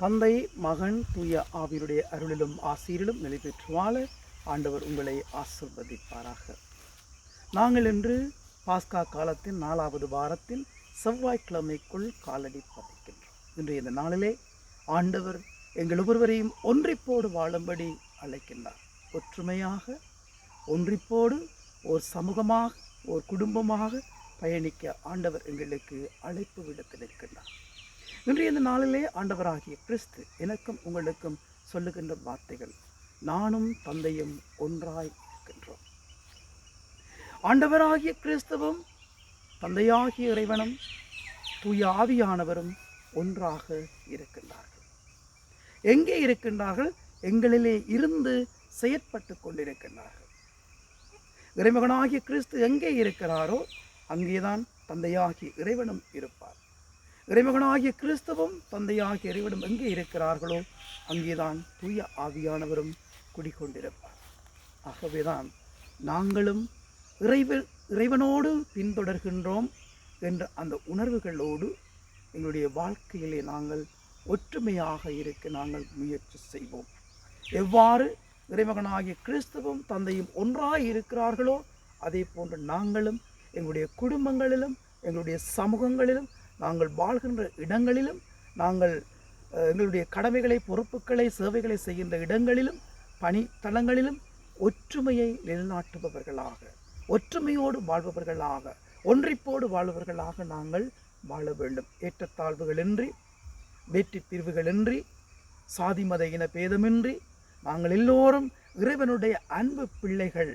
தந்தை மகன் தூய ஆவியருடைய அருளிலும் ஆசீரிலும் நிலை பெற்று வாழ ஆண்டவர் உங்களை ஆசிர்வதிப்பாராக. நாங்கள் இன்று பாஸ்கா காலத்தின் நாலாவது வாரத்தில் செவ்வாய்க்கிழமைக்குள் காலடி பதிக்கின்றோம். இன்று இந்த நாளிலே ஆண்டவர் எங்கள் ஒவ்வொருவரையும் ஒன்றிப்போடு வாழும்படி அழைக்கின்றார். ஒற்றுமையாக ஒன்றிப்போடு ஒரு சமூகமாக ஒரு குடும்பமாக பயணிக்க ஆண்டவர் எங்களுக்கு அழைப்பு விடத்தில் இருக்கின்றார் இன்றைய இந்த நாளிலே ஆண்டவராகிய கிறிஸ்து எனக்கும் உங்களுக்கும் சொல்லுகின்ற வார்த்தைகள். நானும் தந்தையும் ஒன்றாய் இருக்கின்றோம் ஆண்டவராகிய கிறிஸ்துவும் தந்தையாகிய இறைவனும் தூய ஆவியானவரும் ஒன்றாக இருக்கின்றார்கள். எங்கே இருக்கின்றார்கள்? எங்களிலே இருந்து செயற்பட்டு கொண்டிருக்கின்றார்கள். இறைமகனாகிய கிறிஸ்து எங்கே இருக்கிறாரோ அங்கேதான் தந்தையாகிய இறைவனும் இருப்பார். இறைமகனாகிய கிறிஸ்தவம் தந்தையாகிய இறைவனும் எங்கே இருக்கிறார்களோ அங்கேதான் தூய ஆவியானவரும் குடிகொண்டிருப்பார். ஆகவேதான் நாங்களும் இறைவன் இறைவனோடு பின்தொடர்கின்றோம் என்ற அந்த உணர்வுகளோடு எங்களுடைய வாழ்க்கையிலே நாங்கள் ஒற்றுமையாக இருக்க நாங்கள் முயற்சி செய்வோம். எவ்வாறு இறைமகனாகிய கிறிஸ்தவம் தந்தையும் ஒன்றாக இருக்கிறார்களோ அதே போன்று நாங்களும் எங்களுடைய குடும்பங்களிலும் எங்களுடைய சமூகங்களிலும் நாங்கள் வாழ்கின்ற இடங்களிலும் நாங்கள் எங்களுடைய கடமைகளை பொறுப்புகளை சேவைகளை செய்கின்ற இடங்களிலும் பணித்தளங்களிலும் ஒற்றுமையை நிலைநாட்டுபவர்களாக ஒற்றுமையோடு வாழ்பவர்களாக ஒன்றிப்போடு வாழ்பவர்களாக நாங்கள் வாழ வேண்டும். ஏற்றத்தாழ்வுகளின்றி வெற்றி பிரிவுகளின்றி சாதி மத இன பேதமின்றி நாங்கள் எல்லோரும் இறைவனுடைய அன்பு பிள்ளைகள்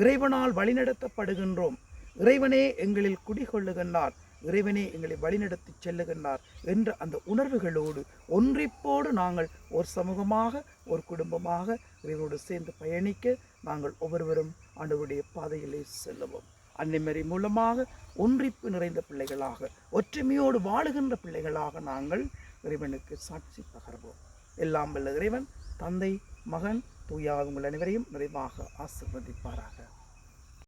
இறைவனால் வழிநடத்தப்படுகின்றோம். இறைவனே எங்களில் குடிகொள்ளுகின்றார். இறைவனே எங்களை வழிநடத்தி செல்லுகின்றார் என்ற அந்த உணர்வுகளோடு ஒன்றிப்போடு நாங்கள் ஒரு சமூகமாக ஒரு குடும்பமாக இறைவனோடு சேர்ந்து பயணிக்க நாங்கள் ஒவ்வொருவரும் ஆண்டவருடைய பாதையிலே செல்லுவோம். அன்னைமறை மூலமாக ஒன்றிப்பு நிறைந்த பிள்ளைகளாக ஒற்றுமையோடு வாழுகின்ற பிள்ளைகளாக நாங்கள் இறைவனுக்கு சாட்சி பகர்வோம். எல்லாம் வல்ல இறைவன் தந்தை மகன் தூயா உங்கள் அனைவரையும் நிறைவாக ஆசிர்வதிப்பாராக.